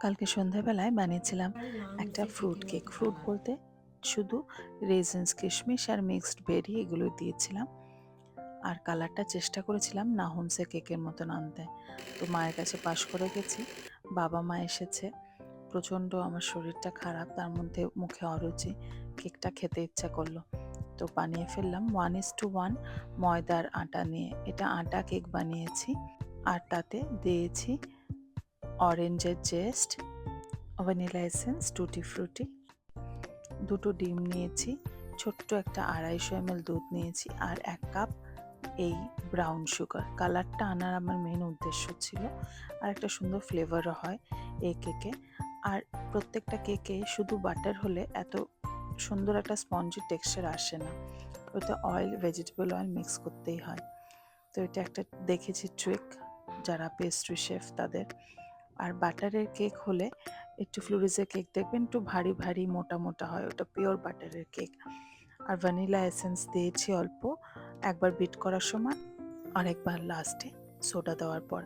কালকে সন্ধ্যাবেলায় বানিয়েছিলাম একটা ফ্রুট কেক ফ্রুট বলতে শুধু রেজেন্স কিশমিশ আর মিক্সড বেরি এগুলো দিয়েছিলাম। আর কালারটা চেষ্টা করেছিলাম নাহুমসে কেকের মতন আনতে। তো মায়ের কাছে পাশ করে গেছি। বাবা মা এসেছে। প্রচণ্ড আমার শরীরটা খারাপ, তার মধ্যে মুখে অরুচি। কেকটা খেতে ইচ্ছা করল। তো বানিয়ে ফেললাম। ওয়ান ইস টু ওয়ান ময়দার আটা নিয়ে। এটা আটা কেক বানিয়েছি। আর তাতে দিয়েছি অরেঞ্জের জেস্ট ভ্যানিলা এসেন্স টুটি ফ্রুটি দুটো ডিম নিয়েছি, ছোট্ট একটা আড়াইশো এমএল দুধ নিয়েছি আর এক কাপ এই ব্রাউন সুগার কালারটা আনার আমার মেন উদ্দেশ্য ছিল আর একটা সুন্দর ফ্লেভারও হয় এই কেকে আর প্রত্যেকটা কেকে শুধু বাটার হলে এত সুন্দর একটা স্পঞ্জি টেক্সচার আসে না। ওটা অয়েল ভেজিটেবল অয়েল মিক্স করতেই হয়। তো এটা একটা দেখেছি ট্রিক যারা পেস্ট্রি শেফ তাদের। আর বাটারের কেক হলে একটু ফ্লুরিজের কেক দেখবেন, একটু ভারী ভারী, মোটা মোটা হয়। ওটা পিওর বাটারের কেক। আর ভ্যানিলা এসেন্স দিয়েছি অল্প। একবার বিট করার সময়, আরেকবার লাস্টে সোডা দেওয়ার পর।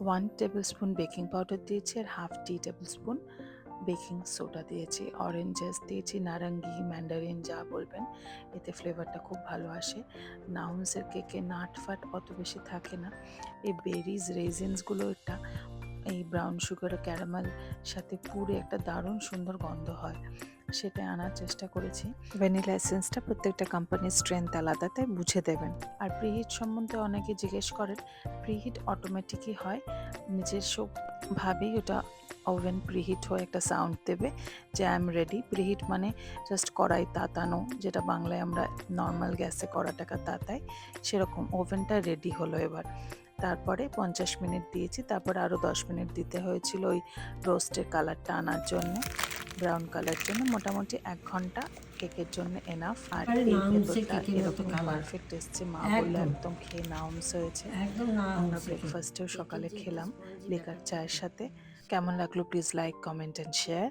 One tablespoon baking powder দিয়েছি আর half tea tablespoon baking soda দিয়েছি। অরেঞ্জেস দিয়েছি, নারঙ্গি, ম্যান্ডারিন, যা বলবেন। এতে ফ্লেভারটা খুব ভালো আসে। নাউন্সের কেকে নাট ফাট অত বেশি থাকে না। এই বেরিজ রেজিনসগুলো একটা এই ব্রাউন সুগার ক্যারামেল সাথে পুরে একটা দারুণ সুন্দর গন্ধ হয়। সেটা আনার চেষ্টা করেছি। ভ্যানিলা এসেন্সটা প্রত্যেকটা কোম্পানির স্ট্রেংথ আলাদা তাই বুঝে দেবেন। আর প্রিহিট সম্বন্ধে অনেকে জিজ্ঞেস করেন প্রিহিট অটোমেটিকই হয়? নিজস্বভাবেই ওটা ওভেন প্রিহিট হয়ে একটা সাউন্ড দেবে যে আই এম রেডি প্রিহিট মানে জাস্ট কড়াই তাতানো যেটা বাংলায় আমরা নর্মাল গ্যাসে কড়াটাকা তাতাই সেরকম ওভেনটা রেডি হলো এবার। তারপরে পঞ্চাশ মিনিট দিয়েছি তারপর আরও দশ মিনিট দিতে হয়েছিল ওই রোস্টের কালারটা আনার জন্য ব্রাউন কালার জন্য। মোটামুটি এক ঘণ্টা কেকের জন্য এনাফ আর এই ভেতরটা এরকম পারফেক্ট এসছে মা বলল একদম। খেয়ে নাউন্স হয়েছে। আমরা ব্রেকফাস্টেও সকালে খেলাম লেকার চায়ের সাথে। কেমন লাগল? Please like comment and share